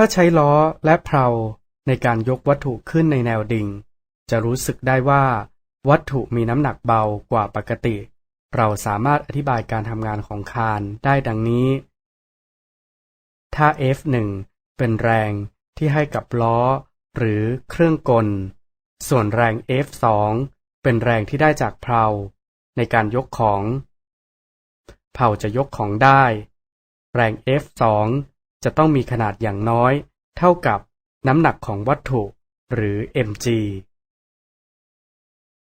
ถ้าใช้ล้อและเพลาในการยกวัตถุขึ้นในแนวดิ่ง จะรู้สึกได้ว่า วัตถุมีน้ำหนักเบากว่าปกติ เราสามารถอธิบายการทำงานของคานได้ดังนี้ ถ้า F1 เป็นแรงที่ให้กับล้อ หรือเครื่องกล ส่วนแรง F2 เป็นแรงที่ได้จากเพลาในการยกของ เพลาจะยกของได้ แรง F2 จะต้องมีขนาดอย่างน้อย เท่ากับน้ำหนักของวัตถุ หรือ mg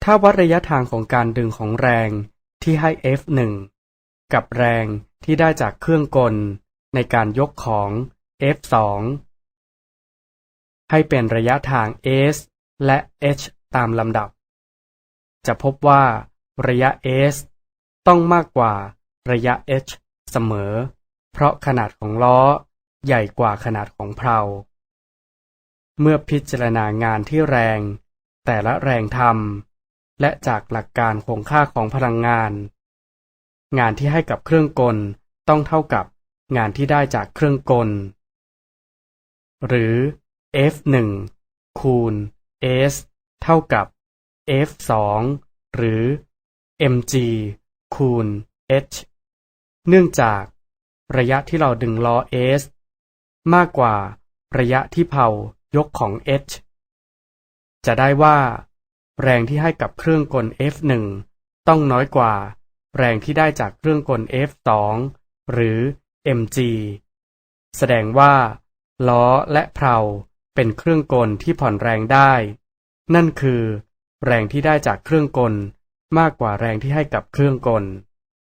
ถ้าวัดระยะทางของการดึงของแรงที่ให้ F1 กับแรงที่ได้จากเครื่องกล ในการยกของ F2 ให้เป็นระยะทาง s และ h ตามลำดับ จะพบว่าระยะ s ต้องมากกว่าระยะ h เสมอ เพราะขนาดของล้อ ใหญ่กว่าขนาดของเพลาเมื่อพิจารณางานที่แรง แต่ละแรงทำและจากหลักการคงค่าของพลังงาน งานที่ให้กับเครื่องกลต้องเท่ากับงานที่ได้จากเครื่องกล หรือ F1 คูณ S เท่ากับ F2 หรือ mg คูณ h เนื่องจากระยะที่เราดึงล้อ s มากกว่าระยะที่เผายกของ h จะได้ว่า แรงที่ให้กับเครื่องกล F1 ต้องน้อยกว่า แรงที่ได้จากเครื่องกล F2 หรือ mg แสดงว่า ล้อและเพลาเป็นเครื่องกลที่ผ่อนแรงได้ นั่นคือ แรงที่ได้จากเครื่องกลมากกว่าแรงที่ให้กับเครื่องกล